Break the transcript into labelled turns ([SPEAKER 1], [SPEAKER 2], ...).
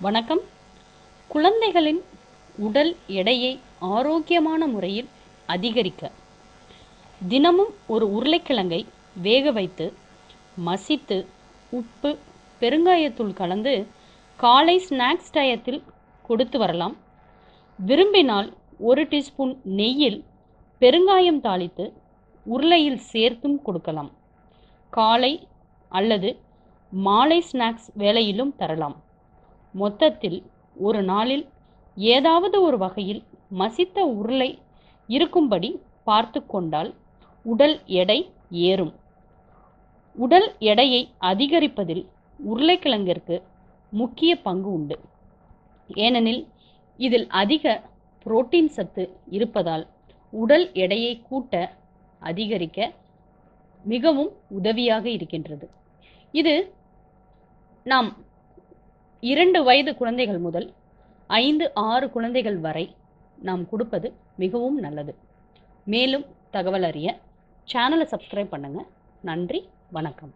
[SPEAKER 1] வணக்கம். குழந்தைகளின் உடல் எடையை ஆரோக்கியமான முறையில் அதிகரிக்க தினமும் ஒரு உருளைக்கிழங்கை வேக வைத்து மசித்து உப்பு பெருங்காயத்தூள் கலந்து காலை ஸ்நாக்ஸ் டயத்தில் கொடுத்து வரலாம். விரும்பினால் ஒரு டீஸ்பூன் நெய்யில் பெருங்காயம் தாளித்து உருளையில் சேர்த்தும் கொடுக்கலாம். காலை அல்லது மாலை ஸ்நாக்ஸ் வேலையிலும் தரலாம். மொத்தத்தில் ஒரு நாளில் ஏதாவது ஒரு வகையில் மசித்த உருளை இருக்கும்படி பார்த்து கொண்டால் உடல் எடை ஏறும். உடல் எடையை அதிகரிப்பதில் உருளைக்கிழங்கிற்கு முக்கிய பங்கு உண்டு. ஏனெனில் இதில் அதிக புரோட்டீன் சத்து இருப்பதால் உடல் எடையை கூட்ட அதிகரிக்க மிகவும் உதவியாக இருக்கின்றது. இது நாம் இரண்டு வயது குழந்தைகள் முதல் ஐந்து ஆறு குழந்தைகள் வரை நாம் கொடுப்பது மிகவும் நல்லது. மேலும் தகவல் அறிய சேனலை சப்ஸ்கிரைப் பண்ணுங்கள் நன்றி வணக்கம்.